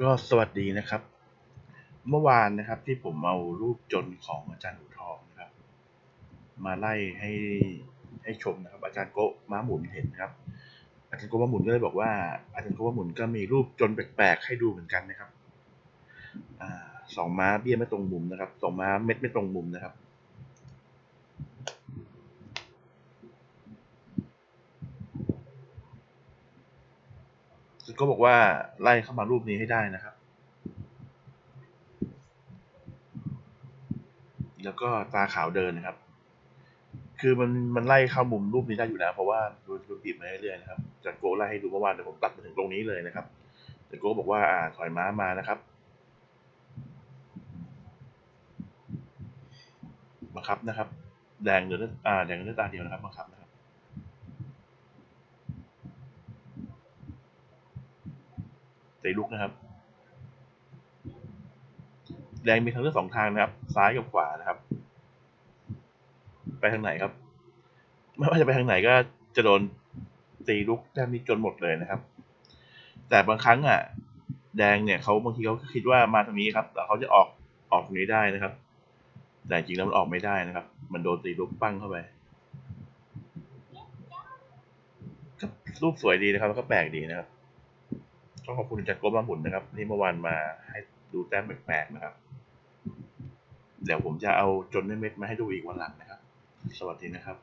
ก็สวัสดีนะครับ เมื่อวานนะครับที่ผมเอารูปจนของอาจารย์หนูทองนะครับ มาไล่ให้ให้ชมนะครับ อาจารย์โกะม้าหมุนเห็นครับ อาจารย์โกะม้าหมุนก็เลยบอกว่า อาจารย์โกะม้าหมุนก็มีรูปจนแปลกๆให้ดูเหมือนกันนะครับอสองม้าเบี้ยไม่ตรงมุมนะครับสองม้าเม็ดไม่ตรงมุมนะครับ ก็บอกว่าไล่เข้ามารูปนี้ให้ได้นะครับ แล้วก็ตาขาวเดินนะครับ คือมันมันไล่เข้ามุมรูปนี้ได้อยู่แล้ว เพราะว่าดูดูบีบมาเรื่อยๆนะครับจัดโกไล่ให้ดูเมื่อวานเดี๋ยวผมตัดมาถึงตรงนี้เลยนะครับจัดโกบอกว่าอ่าถอยม้ามานะครับบังคับนะครับ แดงเหลืออ่าแดงเหลือตาเดียวนะครับบังคับนะครับ ตีลุกนะครับ แดงมีทางเลือกสองทางนะครับ ซ้ายกับขวานะครับ ไปทางไหนครับ ไม่ว่าจะไปทางไหนก็จะโดนตีลุกแทบนี้จนหมดเลยนะครับ แต่บางครั้งอะ แดงเนี่ยเขาบางทีเขาคิดว่ามาทางนี้ครับ แต่เขาจะออกออกตรงนี้ได้นะครับ แต่จริงแล้วมันออกไม่ได้นะครับ มันโดนตีลุกปั้งเข้าไปรูปสวยดีนะครับแล้วก็แปลกดีนะครับ ต้องขอบคุณอาจัดกบมาหมุนนะครับที่เมื่อวานมาให้ดูแต้มแปลกๆนะครับ เดี๋ยวผมจะเอาจนเม็ดมาให้ดูอีกวันหลังนะครับ สวัสดีนะครับ